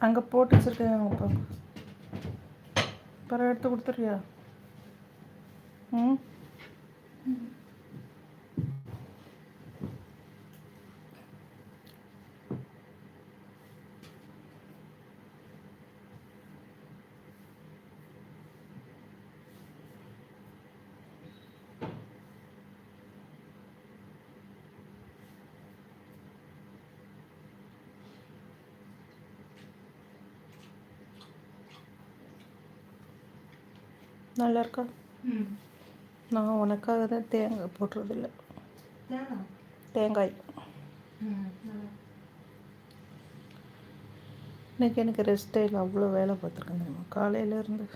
அங்கே போட்டு வச்சுருக்கேன் இப்போ பிறகு எடுத்து கொடுத்துறியா ம்? நல்லா இருக்கா நான் உனக்காக தான் தேங்காய் போடுறதில்ல. தேங்காய். இன்னைக்கு எனக்கு ரெஸ்ட்டே இல்லை அவ்வளோ வேலை பார்த்துருக்கேன் தெரியுமா? காலையிலேருந்து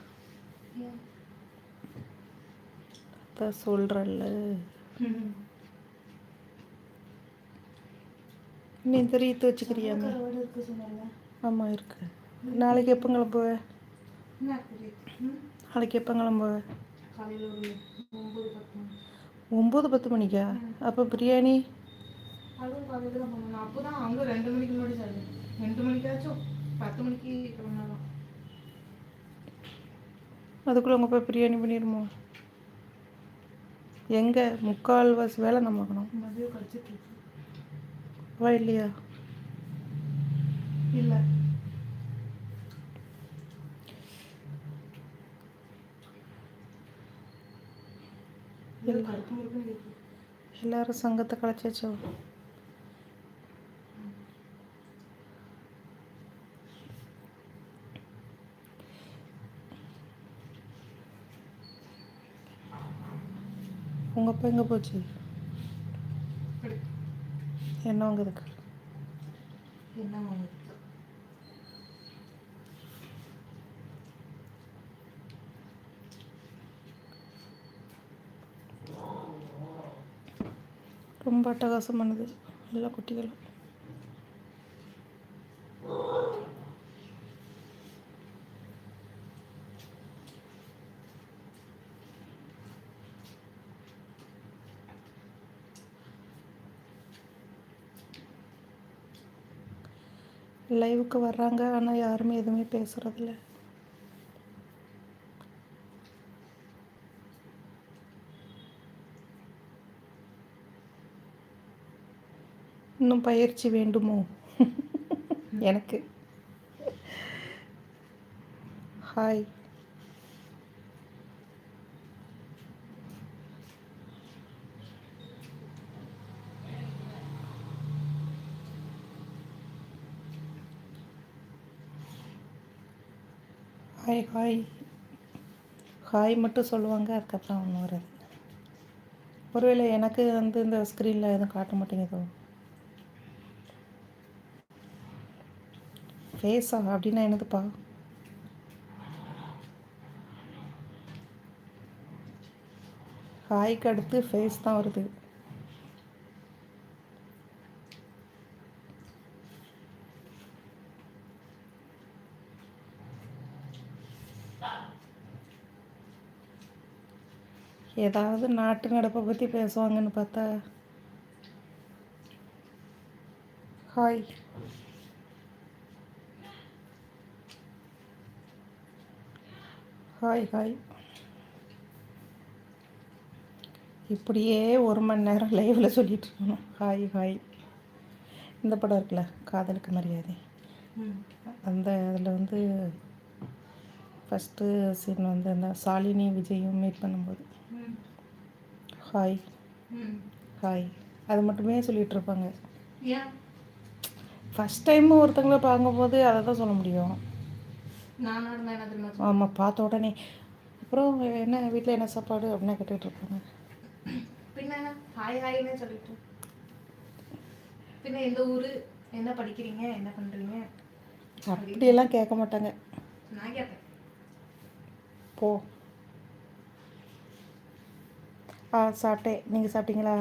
அதான் சொல்கிறல்ல நீ இந்த ரீத்து வச்சுக்கிறியாமே கருவாடு இருக்கு சொன்னல ஆமாம் இருக்கு. நாளைக்கு எப்போ கிளம்புவ? என்ன புரியுது ம்? நாளைக்கு எப்போ கிளம்புவ? ஒம்பது பத்து மணிக்கா? அப்போ பிரியாணி? அப்போ தான் அங்கே ரெண்டு மணிக்கு முன்னாடி ரெண்டு மணிக்காச்சும் பத்து மணிக்கு அதுக்குள்ளே உங்கள் போய் பிரியாணி பண்ணிடுமோ எங்கே? முக்கால் வாசி வேலை நம்ம பார்க்கணும் மதியம் கழிச்சிட்டு இருக்கு. வா இல்லையா இல்லை. கருப்பு முறுக்குன்னு இருக்கு எல்லாரும் சங்கத்தை கலைச்சாச்சோ உங்கள் அப்பா எங்கே போச்சு இப்படி. என்ன வாங்குறதுக்கு என்ன வாங்குது ரொம்ப அட்டகாசமானது எல்லா குட்டிகளும். லைவுக்கு வர்றாங்க. ஆனால் யாருமே எதுவுமே பேசுகிறதில்ல இன்னும் பயிற்சி வேண்டுமோ? எனக்கு. ஹாய் ஹாய் ஹாய் ஹாய் மட்டும் சொல்லுவாங்க அதுக்கப்புறம் ஒன்றும் வராது ஒருவேளை எனக்கு வந்து இந்த ஸ்க்ரீனில் எதுவும் காட்ட மாட்டேங்குதோ? ஃபேஸா அப்படின்னா என்னதுப்பா? ஹாய்க்கு அடுத்து ஃபேஸ் தான் வருது. ஏதாவது நாட்டு நடப்பை பற்றி பேசுவாங்கன்னு பார்த்தா ஹாய் ஹாய் ஹாய். இப்படியே ஒரு மணி நேரம் லைவில் சொல்லிட்டு இருக்கணும். Hi hi. இந்த படம் இருக்குல்ல காதலுக்கு மரியாதை. அந்த அதில் வந்து ஃபஸ்ட்டு சீன் வந்து அந்த சாலினி விஜயும் மீட் பண்ணும்போது. ஹாய். ஹாய். அது மட்டுமே சொல்லிகிட்டு இருப்பாங்க. ஃபஸ்ட் டைம் ஒருத்தங்கள பார்க்கும்போது அதை தான் சொல்ல முடியும் நானாக இருந்தால் என்ன தெரியுமா சொல்லுவேன்? ஆமாம் பார்த்த உடனே அப்புறம் என்ன வீட்டில் என்ன சாப்பாடு அப்படின்னு கேட்டுட்டு இருப்பாங்க பின்ன ஹாய் ஹாய்னே சொல்லிட்டு. பின்ன எந்த ஊர்? என்ன படிக்கிறீங்க? என்ன பண்ணுறீங்க அப்படியெல்லாம் கேட்க மாட்டாங்க. நான் கேட்பேன். போ. ஆ சாப்பிட்டேன். நீங்கள் சாப்பிட்டீங்களா?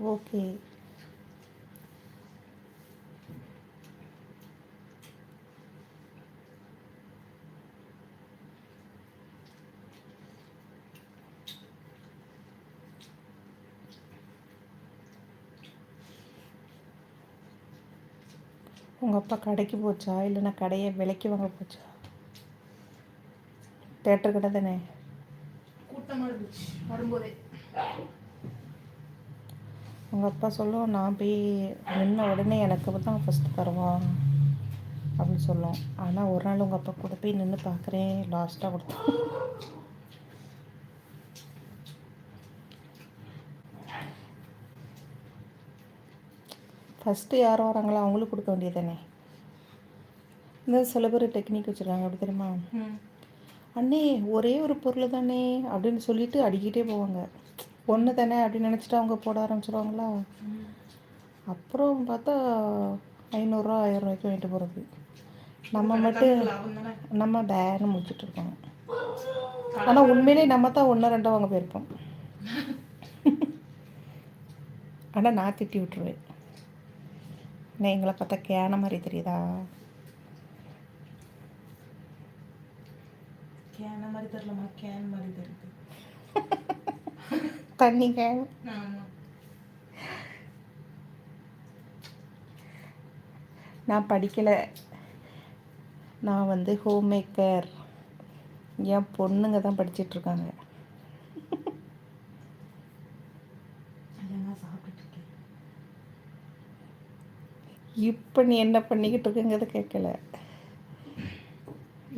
ஓகே. உங்கள் அப்பா கடைக்கு போச்சா? இல்லைனா கடையை விலைக்கு வாங்க போச்சா? தேட்டர் கடை தானே? கூட்டமாக இருந்துச்சு வரும்போதே. உங்கள் அப்பா சொல்லும் நான் போய் நின்ன உடனே எனக்கு தான் ஃபஸ்ட்டு தருவான் அப்படின்னு சொல்லும். ஆனால் ஒரு நாள் உங்கள் அப்பா கூட போய் நின்று பார்க்குறேன் லாஸ்ட்டாக கொடுத்தேன் ஃபஸ்ட்டு யார் வராங்களோ அவங்களுக்கு கொடுக்க வேண்டியது தானே இந்த சில பேர் டெக்னிக் வச்சுருக்காங்க அப்படி தெரியுமா? அண்ணே ஒரே ஒரு பொருள் தானே அப்படின்னு சொல்லிட்டு அடிக்கிட்டே போவாங்க. ஒன்று தானே அப்படின்னு நினச்சிட்டு அவங்க போட ஆரம்பிச்சிருவாங்களா? ம். அப்புறம் பார்த்தா ஐநூறுரூவா ஆயிரம் ரூபாய்க்கு வாங்கிட்டு போகிறது நம்ம மட்டும் நம்ம பேன்னு முடிச்சுட்டு இருக்கோம் ஆனால் உண்மையிலே நம்ம தான் ஒன்றா ரெண்டா வாங்க போயிருப்போம். ஆனால் நான் திட்டி விட்டுருவேன். நான் எங்களை பார்த்தா கேன மாதிரி தெரியுதா? கேன மாதிரி தெரியலமா கேன் மாதிரி தெரியுது. ஆமாம் நான் படிக்கலை. நான் வந்து ஹோம் மேக்கர் என் பொண்ணுங்க தான் இருக்கேன். இப்போ நீ என்ன பண்ணிக்கிட்டு இருக்குங்கிறத கேட்கல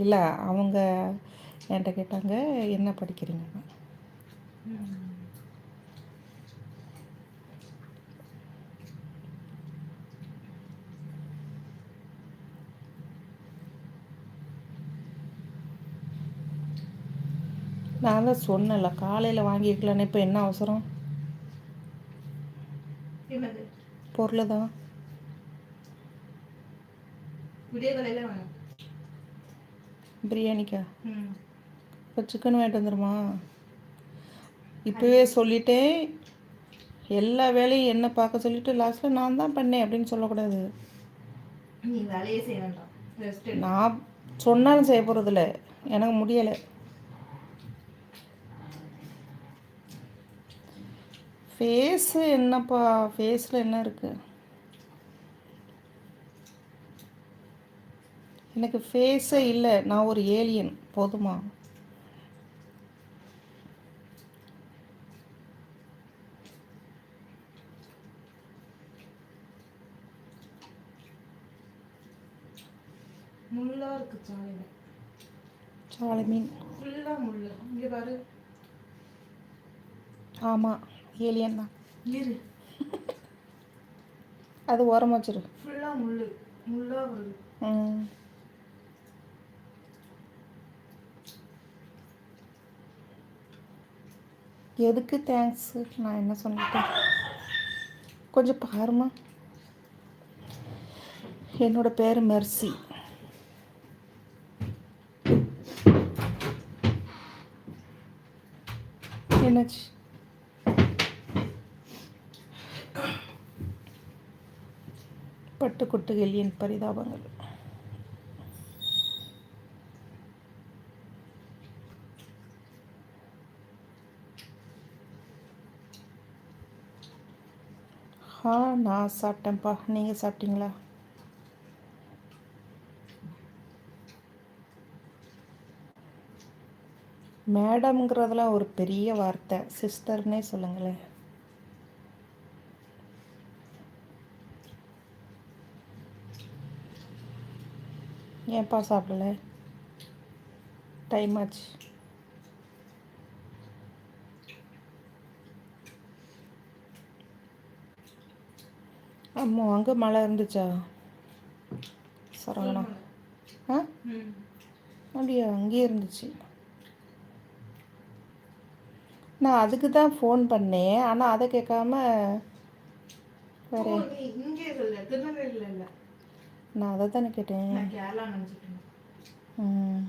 இல்லை அவங்க என்கிட்ட கேட்டாங்க என்ன படிக்கிறீங்க நான் தான் சொன்னேன்ல காலையில் வாங்கிக்கலான்னு இப்போ என்ன அவசரம்? பொருள் தான் பிரியாணிக்கா? இப்போ சிக்கன் வாங்கிட்டு வந்துருமா? இப்போவே சொல்லிட்டேன். எல்லா வேலையும் என்ன பார்க்க சொல்லிட்டு லாஸ்ட்டில் நான் தான் பண்ணேன் அப்படின்னு சொல்லக்கூடாது. நான் சொன்னாலும் செய்ய போகிறதில்ல எனக்கு முடியலை. ஃபேஸு என்னப்பா? ஃபேஸில் என்ன இருக்குது எனக்கு ஃபேஸே இல்லை. நான் ஒரு ஏலியன் போதுமா? முள்ளா இருக்கு சாலையில சாலை மீன் ஃபுல்லா முள்ளு. இங்க பாரு. ஆமாம் ஏலியன் தான். இரு. அது ஓரமாக வச்சிரு. ஃபுல்லா முள்ளு. முள்ளா வருது ம். எதுக்கு தேங்க்ஸு நான் என்ன சொல்லிட்டேன் கொஞ்சம் பாருமா என்னோட பேர் மெர்சி. என்னாச்சு? பட்டுக்குட்டுகள் என் பரிதாபங்கள். ஆ நான் சாப்பிட்டேன்ப்பா. நீங்கள் சாப்பிட்டீங்களா? மேடம்ங்கிறதெல்லாம் ஒரு பெரிய வார்த்தை. சிஸ்டர்னே சொல்லுங்களேன். ஏன்ப்பா சாப்பிடல? டைம் ஆச்சு. ஆமாம் அங்கே மழை இருந்துச்சா? சரவணா. ஆ? அப்படியா அங்கேயே இருந்துச்சு. நான் அதுக்கு தான் ஃபோன் பண்ணேன். ஆனால் அதை கேட்காம வேற இங்கே இல்ல திருநெல்வேலியில இல்ல. நான் அதை தானே கேட்டேன் ம்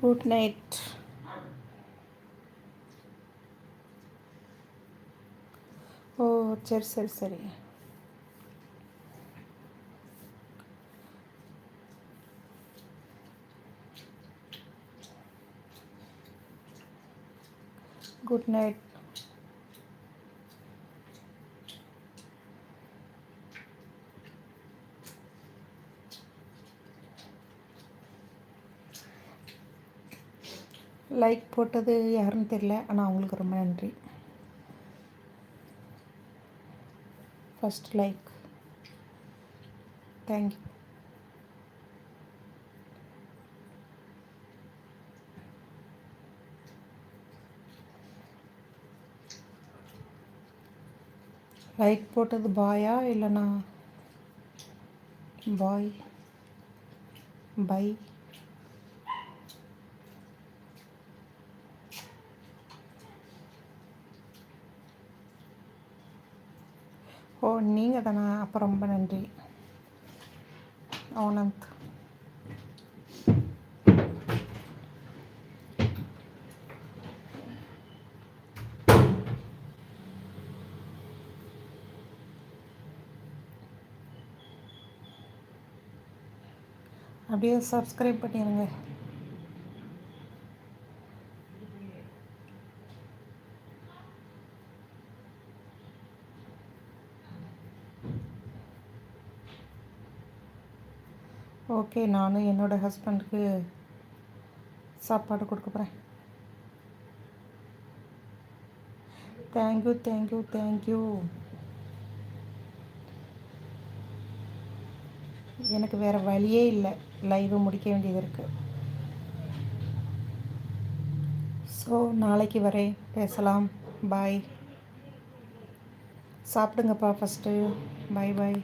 good night ஓ சரி சரி சரி குட் நைட் லைக் போட்டது யாருன்னு தெரியல ஆனால் அவங்களுக்கு ரொம்ப நன்றி. ஃபஸ்ட் லைக் தேங்க்யூ லைக் போட்டது பாயா இல்லைனா பாய் பை ஓ நீங்கள் தானா அப்போ ரொம்ப நன்றி. ஓனந்த் அப்படியே சப்ஸ்கிரைப் பண்ணிடுங்க ஓகே நானும் என்னோடய ஹஸ்பண்டுக்கு சாப்பாடு கொடுக்க போகிறேன் தேங்க்யூ தேங்க்யூ தேங்க்யூ எனக்கு வேறு வழியே இல்லை. லைவு முடிக்க வேண்டியது இருக்குது ஸோ நாளைக்கு வரேன் பேசலாம். பாய் சாப்பிடுங்கப்பா ஃபஸ்ட்டு பாய் பாய்